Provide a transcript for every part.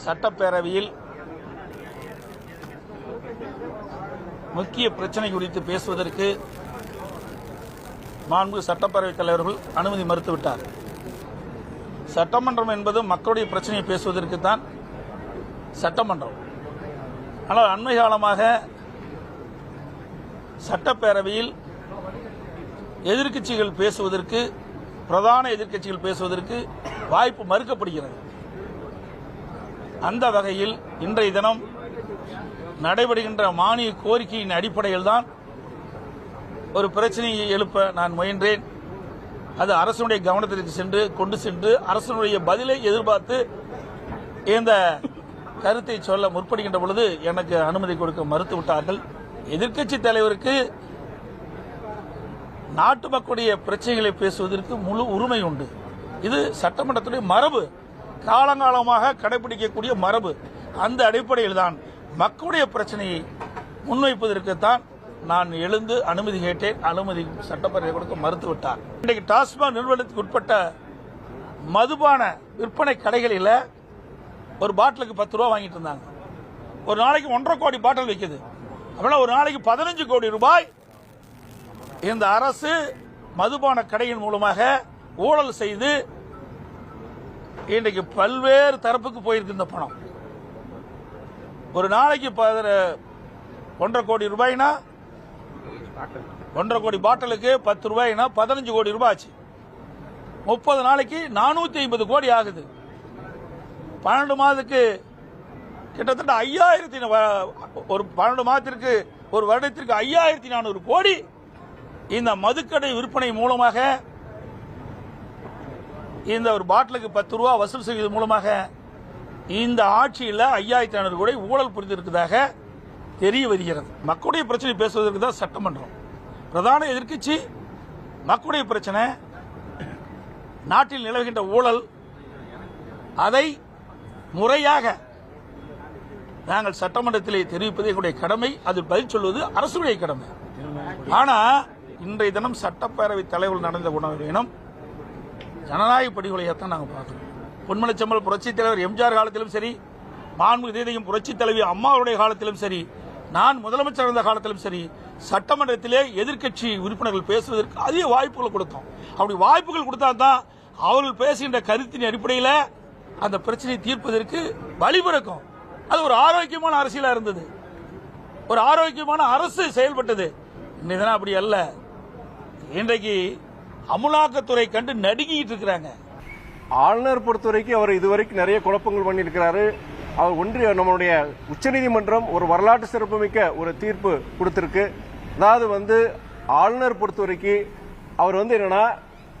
சட்டப்பேரவையில் முக்கிய பிரச்சனை குறித்து பேசுவதற்கு மாண்பு சட்டப்பேரவைத் தலைவர்கள் அனுமதி மறுத்துவிட்டார். சட்டமன்றம் என்பது மக்களுடைய பிரச்சனையை பேசுவதற்கு தான் சட்டமன்றம். ஆனால் அண்மை காலமாக சட்டப்பேரவையில் எதிர்க்கட்சிகள் பேசுவதற்கு பிரதான எதிர்க்கட்சிகள் பேசுவதற்கு வாய்ப்பு மறுக்கப்படுகிறது. அந்த வகையில் இன்றைய தினம் நடைபெறுகின்ற மானிய கோரிக்கையின் அடிப்படையில் தான் ஒரு பிரச்சனையை எழுப்ப நான் முயன்றேன். அது அரசனுடைய கவனத்திற்கு சென்று கொண்டு சென்று அரசனுடைய பதிலை எதிர்பார்த்து இந்த கருத்தை சொல்ல முற்படுகின்ற பொழுது எனக்கு அனுமதி கொடுக்க மறுத்து விட்டார்கள். எதிர்க்கட்சி தலைவருக்கு நாட்டு மக்களுடைய பிரச்சனைகளை பேசுவதற்கு முழு உரிமை உண்டு. இது சட்டமன்றத்துடைய மரபு. காலங்காலமாக கடைபிடிக்கக்கூடிய மரபு அந்த அடிப்படையில் தான் மக்களுடைய பிரச்சனையை முன்வைப்பதற்குத்தான் நான் எழுந்து அனுமதி கேட்டேன். அனுமதி சட்டப்பேரவை கொடுக்க மறுத்துவிட்டார். இன்றைக்கு டாஸ்மாக் நிறுவனத்துக்கு உட்பட்ட மதுபான விற்பனை கடைகளில் ஒரு பாட்டிலுக்கு பத்து ரூபா வாங்கிட்டு இருந்தாங்க. ஒரு நாளைக்கு ஒன்றரை கோடி பாட்டில் விற்குது அப்படின்னா ஒரு நாளைக்கு பதினஞ்சு கோடி ரூபாய் இந்த அரசு மதுபான கடையின் மூலமாக ஊழல் செய்து இன்றைக்கு பல்வேறு தரப்புக்கு போயிருக்கு இந்த பணம். ஒரு நாளைக்கு ஒன்றரை கோடி ரூபாய்னா ஒன்றரை கோடி பாட்டிலுக்கு பத்து ரூபாய்னா பதினஞ்சு கோடி ரூபாய் ஆச்சு முப்பது நாளைக்கு நானூத்தி ஐம்பது கோடி ஆகுது. பன்னெண்டு மாதத்துக்கு கிட்டத்தட்ட ஐயாயிரத்தி ஒரு பன்னெண்டு மாதத்திற்கு ஒரு வருடத்திற்கு ஐயாயிரத்தி நானூறு கோடி இந்த மதுக்கடை விற்பனை மூலமாக இந்த ஒரு பாட்டிலுக்கு பத்து ரூபா வசூல் செய்வது மூலமாக இந்த ஆட்சியில் ஐயாயிரத்தி ஐநூறு கோடி ஊழல் புரிந்திருக்கிறதாக தெரிய வருகிறது. மக்களுடைய பிரச்சனை பேசுவதற்கு தான் சட்டமன்றம் பிரதான எதிர்க்கட்சி மக்களுடைய பிரச்சனை நாட்டில் நிலவுகின்ற ஊழல் அதை முறையாக நாங்கள் சட்டமன்றத்திலே தெரிவிப்பது எங்களுடைய கடமை அதில் பதில் சொல்வது அரசுடைய கடமை. ஆனால் இன்றைய தினம் சட்டப்பேரவை தலைவர் நடந்த உணவு ஜனநாயக ஜனநாயக படிகொலையத்தான் நாங்கள் பார்க்குறோம் பொன்மலைச்சம்பல் புரட்சித் தலைவர் எம்ஜிஆர் காலத்திலும் சரி மாண்பு தேதியும் புரட்சித் தலைவி அம்மாவுடைய காலத்திலும் சரி நான் முதலமைச்சர் இருந்த காலத்திலும் சரி சட்டமன்றத்திலே எதிர்க்கட்சி உறுப்பினர்கள் பேசுவதற்கு அதிக வாய்ப்புகள் கொடுத்தோம். அப்படி வாய்ப்புகள் கொடுத்தா தான் அவர்கள் பேசுகின்ற கருத்தின் அடிப்படையில் அந்த பிரச்சனையை தீர்ப்பதற்கு வழிபிறக்கும் அது ஒரு ஆரோக்கியமான அரசியலாக இருந்தது. ஒரு ஆரோக்கியமான அரசு செயல்பட்டது. இன்னைக்கு அப்படி அல்ல. இன்றைக்கு அமலாக்கத்துறை கண்டு நடுங்கிட்டு இருக்கிறாங்க. ஆளுநர் பொறுத்த வரைக்கும் அவர் இதுவரைக்கும் நிறைய குழப்பங்கள் பண்ணியிருக்கிறாரு. அவர் ஒன்றிய நம்மளுடைய உச்சநீதிமன்றம் ஒரு வரலாற்று சிறப்புமிக்க ஒரு தீர்ப்பு கொடுத்திருக்கு. அதாவது வந்து ஆளுநர் பொறுத்த வரைக்கும் அவர் வந்து என்னன்னா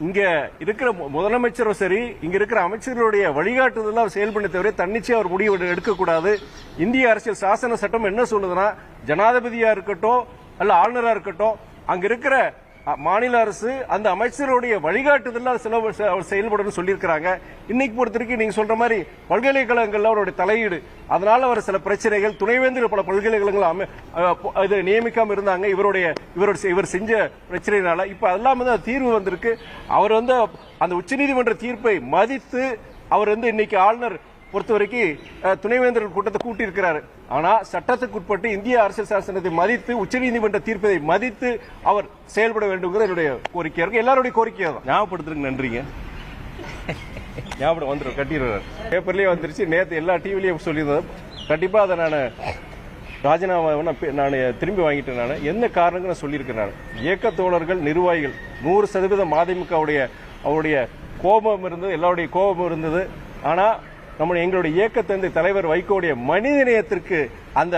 இங்க இருக்கிற முதலமைச்சரும் சரி இங்க இருக்கிற அமைச்சர்களுடைய வழிகாட்டுதல் அவர் செயல்பட தவிர தன்னிச்சையாக அவர் முடிவு எடுக்கக்கூடாது. இந்திய அரசியல் சாசன சட்டம் என்ன சொல்லுதுன்னா ஜனாதிபதியா இருக்கட்டும் அல்ல ஆளுநரா இருக்கட்டும் அங்க இருக்கிற மாநில அரசு அந்த அமைச்சருடைய வழிகாட்டுதல் செலவு அவர் செயல்படணும்னு சொல்லியிருக்கிறாங்க. இன்னைக்கு பொறுத்த வரைக்கும் நீங்க சொல்ற மாதிரி பல்கலைக்கழகங்கள்ல அவருடைய தலையீடு. அதனால அவர் சில பிரச்சனைகள் துணைவேந்தர் பல பல்கலைக்கழகங்கள் அமை- இது நியமிக்காம இருந்தாங்க. இவருடைய இவருடைய இவர் செஞ்ச பிரச்சனைனால இப்ப அதெல்லாம் வந்து தீர்வு வந்திருக்கு. அவர் வந்து அந்த உச்சநீதிமன்ற தீர்ப்பை மதித்து அவர் வந்து இன்னைக்கு ஆளுநர் பொறுத்த வரைக்கும் துணைவேந்தர்கள் கூட்டத்தை கூட்டியிருக்கிறாரு. ஆனால் சட்டத்துக்கு உட்பட்டு இந்திய அரசியல் சாசனத்தை மதித்து உச்சநீதிமன்ற தீர்ப்பை மதித்து அவர் செயல்பட வேண்டும்ங்கிற என்னுடைய கோரிக்கையாக இருக்கு. எல்லாருடைய கோரிக்கையாக தான். ஞாபகப்படுத்துறதுக்கு நன்றிங்க. ஞாபகம் வந்துடும் கட்டிடுவார் பேப்பர்லயே வந்துருச்சு. நேற்று எல்லா டிவிலையும் சொல்லியிருந்தோம். கண்டிப்பாக அதை நான் ராஜினாமா நான் திரும்பி வாங்கிட்டேன் நான். என்ன காரணங்கள் நான் சொல்லியிருக்கேன் நான். இயக்க தோழர்கள் நிர்வாகிகள் நூறு சதவீதம் மதிமுகவுடைய அவருடைய கோபம் இருந்தது எல்லாருடைய கோபம் இருந்தது. ஆனால் நம்ம எங்களுடைய இயக்கத்தந்தை தலைவர் வைகோடைய மனிதநேயத்திற்கு அந்த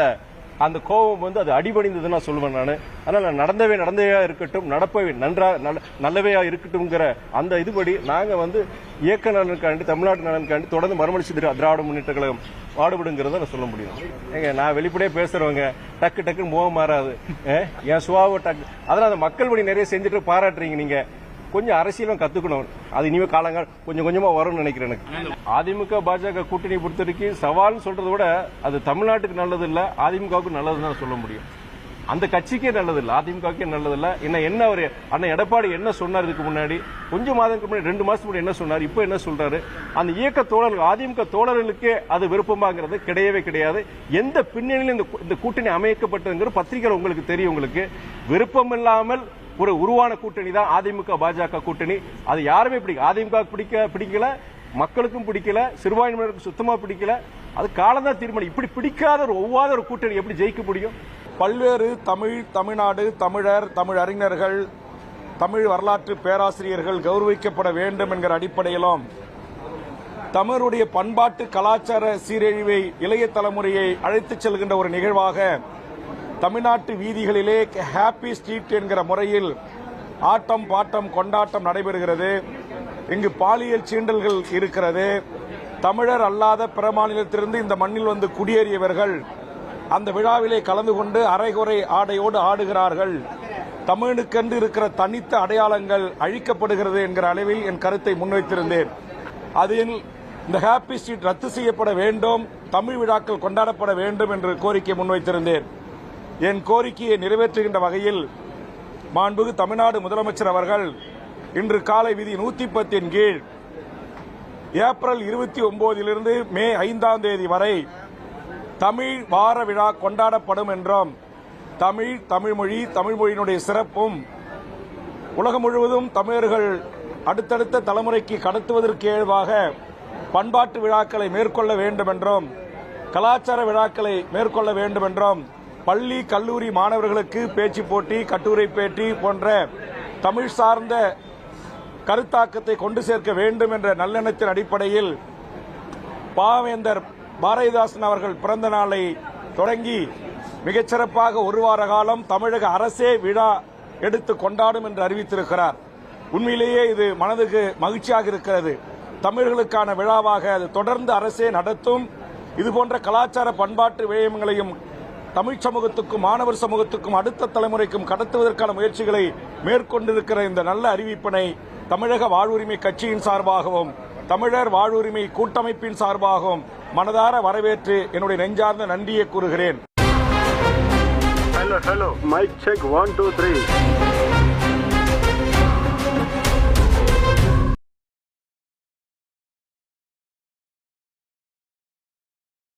அந்த கோபம் வந்து அது அடிபணிந்ததுன்னு நான் சொல்லுவேன் நான். அதனால நடந்தவே நடந்தவையா இருக்கட்டும் நடப்பவே நன்றா நல்ல நல்லவையா இருக்கட்டும்ங்கிற அந்த இதுபடி நாங்க வந்து இயக்க நலனுக்காண்டி தமிழ்நாட்டு நலனுக்காண்டி தொடர்ந்து மறுமலர்ச்சி திரா- திராவிட முன்னேற்ற கழகம் பாடுபடுங்கிறத நான் சொல்ல முடியும். ஏங்க நான் வெளிப்படையே பேசுறவங்க டக்கு டக்குன்னு முகம் மாறாது. என் சுவாவை டக்கு அதனால அந்த மக்கள் பணி நிறைய செஞ்சுட்டு பாராட்டுறீங்க நீங்க. கொஞ்சம் அரசியலும் கத்துக்கணும். அது இனிமே காலங்கள் கொஞ்சம் கொஞ்சமா வரும்னு நினைக்கிறேன் எனக்கு. அதிமுக பாஜக கூட்டணி பொறுத்த வரைக்கும் சவால்னு சொல்றதை விட அது தமிழ்நாட்டுக்கு நல்லது இல்ல அதிமுகவுக்கு நல்லதுன்னு தான் சொல்ல முடியும். அந்த கட்சிக்கே நல்லதில்ல அதிமுகக்கே நல்லதில்ல. என்ன என்ன அவர் அண்ணன் எடப்பாடி என்ன சொன்னார் இதுக்கு முன்னாடி? கொஞ்சம் மாதத்துக்கு முன்னாடி ரெண்டு மாசத்துக்கு முன்னாடி என்ன சொன்னார்? இப்போ என்ன சொல்றாரு? அந்த இயக்க தோழர்கள் அதிமுக தோழர்களுக்கே அது விருப்பமாங்கிறது கிடையவே கிடையாது. எந்த பின்னணியில் இந்த இந்த கூட்டணி அமைக்கப்பட்டதுங்கிற பத்திரிகை உங்களுக்கு தெரியும் உங்களுக்கு. விருப்பம் இல்லாமல் ஒரு உருவான கூட்டணி தான் அதிமுக பாஜக கூட்டணி. அது யாருமே பிடிக்க அதிமுக பிடிக்க பிடிக்கல மக்களுக்கும் பிடிக்கல சிறுபான்மையினருக்கு சுத்தமா பிடிக்கல. அது காலந்தான் தீர்மானம். இப்படி பிடிக்காத ஒரு ஒவ்வாத ஒரு கூட்டணி எப்படி ஜெயிக்க முடியும்? பல்வேறு தமிழ் தமிழ்நாடு தமிழர் தமிழ் அறிஞர்கள் தமிழ் வரலாற்று பேராசிரியர்கள் கௌரவிக்கப்பட வேண்டும் என்கிற அடிப்படையிலும் தமிழருடைய பண்பாட்டு கலாச்சார சீரழிவை இளைய தலைமுறையை அழைத்துச் செல்கின்ற ஒரு நிகழ்வாக தமிழ்நாட்டு வீதிகளிலே ஹாப்பி ஸ்ட்ரீட் என்கிற முறையில் ஆட்டம் பாட்டம் கொண்டாட்டம் நடைபெறுகிறது. இங்கு பாலியல் சீண்டல்கள் இருக்கிறது. தமிழர் அல்லாத பிற மாநிலத்திலிருந்து இந்த மண்ணில் வந்து குடியேறியவர்கள் அந்த விழாவிலே கலந்து கொண்டு அரைகுறை ஆடையோடு ஆடுகிறார்கள். தமிழுக்கென்று இருக்கிற தனித்த அடையாளங்கள் அழிக்கப்படுகிறது என்கிற அளவில் என் கருத்தை முன்வைத்திருந்தேன். அதில் இந்த ஹாப்பி ஸ்ட்ரீட் ரத்து செய்யப்பட வேண்டும் தமிழ் விழாக்கள் கொண்டாடப்பட வேண்டும் என்று கோரிக்கை முன்வைத்திருந்தேன். என் கோரிக்கையை நிறைவேற்றுகின்ற வகையில் மாண்புகு தமிழ்நாடு முதலமைச்சர் அவர்கள் இன்று காலை விதி நூத்தி பத்தின் கீழ் ஏப்ரல் இருபத்தி ஒன்பதிலிருந்து மே ஐந்தாம் தேதி வரை தமிழ் வார விழா கொண்டாடப்படும் என்றும் தமிழ் தமிழ்மொழி தமிழ்மொழியினுடைய சிறப்பும் உலகம் முழுவதும் தமிழர்கள் அடுத்தடுத்த தலைமுறைக்கு கடத்துவதற்கு ஏதுவாக பண்பாட்டு விழாக்களை மேற்கொள்ள வேண்டும் என்றும் கலாச்சார விழாக்களை மேற்கொள்ள வேண்டும் என்றும் பள்ளி கல்லூரி மாணவர்களுக்கு பேச்சு போட்டி கட்டுரை பேட்டி போன்ற தமிழ் சார்ந்த கருத்தாக்கத்தை கொண்டு சேர்க்க வேண்டும் என்ற நல்லெண்ணத்தின் அடிப்படையில் பாவேந்தர் பாரதிதாசன் அவர்கள் பிறந்த நாளை தொடங்கி மிகச்சிறப்பாக ஒரு வார காலம் தமிழக அரசே விழா எடுத்து கொண்டாடும் என்று அறிவித்திருக்கிறார். உண்மையிலேயே இது மனதுக்கு மகிழ்ச்சியாக இருக்கிறது. தமிழர்களுக்கான விழாவாக அது தொடர்ந்து அரசே நடத்தும். இதுபோன்ற கலாச்சார பண்பாட்டு விடயங்களையும் தமிழ் சமூகத்துக்கும் மாணவர் சமூகத்துக்கும் அடுத்த தலைமுறைக்கும் கடத்துவதற்கான முயற்சிகளை மேற்கொண்டிருக்கிற இந்த நல்ல அறிவிப்பினை தமிழக வாழ்வுரிமை கட்சியின் சார்பாகவும் தமிழர் வாழ்வுரிமை கூட்டமைப்பின் சார்பாகவும் மனதார வரவேற்று என்னுடைய நெஞ்சார்ந்த நன்றியை கூறுகிறேன் Hello, hello. Mic check one, two, three.